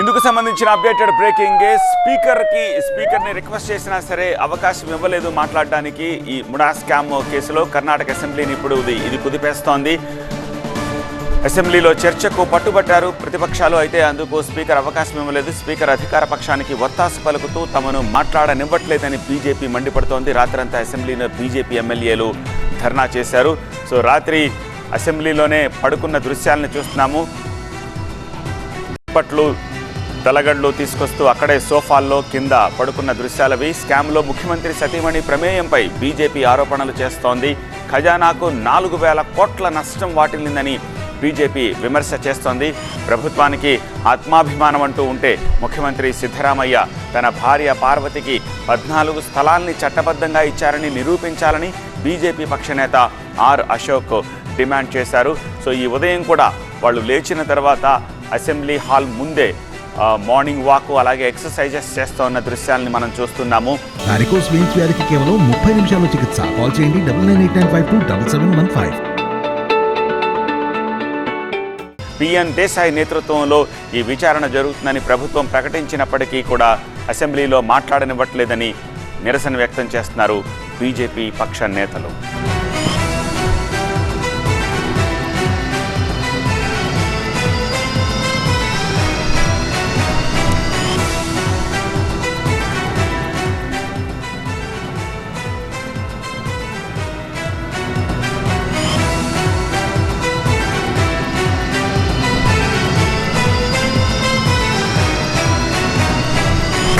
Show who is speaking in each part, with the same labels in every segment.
Speaker 1: ఇందుకు సంబంధించిన updated breaking స్పీకర్కి స్పీకర్ని రిక్వెస్ట్ చేసినా సరే అవకాశం ఇవ్వలేదు మాట్లాడడానికి ఈ ముడా స్కామ్ కేసులో. కర్ణాటక అసెంబ్లీని ఇప్పుడు ఇది కుదిపేస్తోంది. అసెంబ్లీలో చర్చకు పట్టుబట్టారు ప్రతిపక్షాలు అయితే అందుకు స్పీకర్ అవకాశం ఇవ్వలేదు. స్పీకర్ అధికార పక్షానికి ఒత్తాసు పలుకుతూ తమను మాట్లాడనివ్వట్లేదని బీజేపీ మండిపడుతోంది. రాత్రంతా అసెంబ్లీలో బీజేపీ ఎమ్మెల్యేలు ధర్నా చేశారు. సో రాత్రి అసెంబ్లీలోనే పడుకున్న దృశ్యాలను చూస్తున్నాము. తలగడ్లు తీసుకొస్తూ అక్కడే సోఫాల్లో కింద పడుకున్న దృశ్యాలవి. స్కామ్లో ముఖ్యమంత్రి సతీమణి ప్రమేయంపై బీజేపీ ఆరోపణలు చేస్తోంది. ఖజానాకు నాలుగు వేల కోట్ల నష్టం వాటిల్లిందని బీజేపీ విమర్శ చేస్తోంది. ప్రభుత్వానికి ఆత్మాభిమానం అంటూ ఉంటే ముఖ్యమంత్రి సిద్ధరామయ్య తన భార్య పార్వతికి పద్నాలుగు స్థలాల్ని చట్టబద్ధంగా ఇచ్చారని నిరూపించాలని బీజేపీ పక్షనేత ఆర్ అశోక్ డిమాండ్ చేశారు. సో ఈ ఉదయం కూడా వాళ్ళు లేచిన తర్వాత అసెంబ్లీ హాల్ ముందే మార్నింగ్ వాక్ అలాగే ఎక్సర్సైజెస్ చేస్తూ ఉన్న దృశ్యాలని మనం చూస్తున్నాము.
Speaker 2: వారికోస్ వెయిన్స్ వ్యాధికి కేవలం ముప్పై నిమిషాల్లో చికిత్స. కాల్ చేయండి double nine eight nine five two double seven one five
Speaker 1: P N Desai నేతృత్వంలో ఈ విచారణ జరుగుతుందని ప్రభుత్వం ప్రకటించినప్పటికీ కూడా అసెంబ్లీలో మాట్లాడనివ్వట్లేదని నిరసన వ్యక్తం చేస్తున్నారు బీజేపీ పక్ష నేతలు.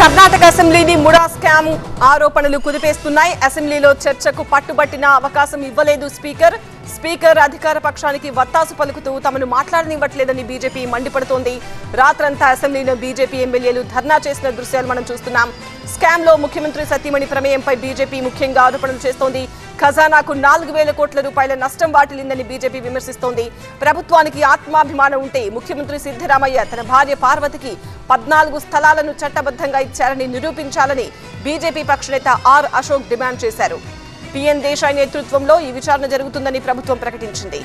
Speaker 3: కర్ణాటక అసెంబ్లీని ముడా స్కామ్ ఆరోపణలు కుదిపేస్తున్నాయి. అసెంబ్లీలో చర్చకు పట్టుబట్టిన అవకాశం ఇవ్వలేదు స్పీకర్. స్పీకర్ అధికార పక్షానికి వత్తాసు పలుకుతూ తమను మాట్లాడనివ్వట్లేదని బీజేపీ మండిపడుతోంది. రాత్రంతా అసెంబ్లీలో బీజేపీ ఎమ్మెల్యేలు ధర్నా చేసిన దృశ్యాలు మనం చూస్తున్నాం. స్కామ్లో ముఖ్యమంత్రి సతీమణి ప్రమేయంపై బీజేపీ ముఖ్యంగా ఆరోపణలు చేస్తోంది. ఖజానాకు నాలుగు వేల కోట్ల రూపాయల నష్టం వాటిల్లిందని బీజేపీ విమర్శిస్తోంది. ప్రభుత్వానికి ఆత్మాభిమానం ఉంటే ముఖ్యమంత్రి సిద్ధరామయ్య తన భార్య పార్వతికి పద్నాలుగు స్థలాలను చట్టబద్ధంగా ఇచ్చారని నిరూపించాలని బీజేపీ పక్షనేత ఆర్ అశోక్ డిమాండ్ చేశారు. పిఎన్ దేశాయ్ నేతృత్వంలో ఈ విచారణ జరుగుతుందని ప్రభుత్వం ప్రకటించింది.